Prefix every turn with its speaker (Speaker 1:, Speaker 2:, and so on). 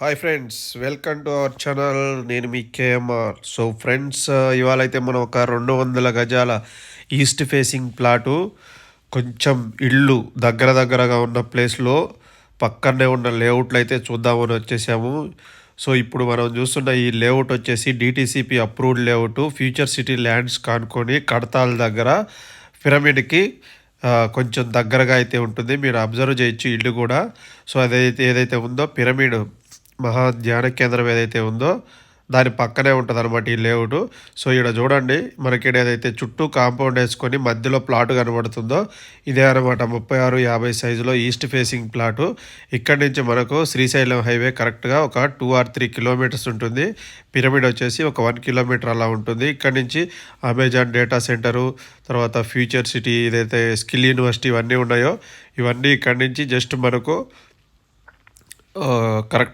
Speaker 1: Hi friends welcome to our channel నేను మీ KMR so friends ఇవాళ అయితే మనం ఒక రెండు వందల గజాల ఈస్ట్ ఫేసింగ్ ప్లాటు కొంచెం ఇళ్ళు దగ్గర దగ్గరగా ఉన్న ప్లేస్లో పక్కనే ఉన్న లేఅవుట్లు అయితే చూద్దామని వచ్చేసాము. సో ఇప్పుడు మనం చూస్తున్న ఈ లేఅవుట్ వచ్చేసి DTCP approved layout future city lands కానుకొని కడతాల దగ్గర పిరమిడ్కి కొంచెం దగ్గరగా అయితే ఉంటుంది. మీరు అబ్జర్వ్ చేయొచ్చు ఇల్లు కూడా. సో అదైతే ఏదైతే ఉందో పిరమిడ్ మహా ధ్యాన కేంద్రం ఏదైతే ఉందో దాని పక్కనే ఉంటుంది అనమాట ఈ లేఅవుట్. సో ఇక్కడ చూడండి మనకి ఏదైతే చుట్టూ కాంపౌండ్ వేసుకొని మధ్యలో ప్లాట్ కనబడుతుందో ఇదే అనమాట ముప్పై ఆరు యాభై సైజులో ఈస్ట్ ఫేసింగ్ ప్లాటు. ఇక్కడి నుంచి మనకు శ్రీశైలం హైవే కరెక్ట్గా ఒక టూ ఆర్ త్రీ కిలోమీటర్స్ ఉంటుంది. పిరమిడ్ వచ్చేసి ఒక వన్ కిలోమీటర్ అలా ఉంటుంది. ఇక్కడి నుంచి అమెజాన్ డేటా సెంటరు తర్వాత ఫ్యూచర్ సిటీ ఏదైతే స్కిల్ యూనివర్సిటీ ఇవన్నీ ఉన్నాయో ఇవన్నీ ఇక్కడి నుంచి జస్ట్ మనకు కరెక్ట్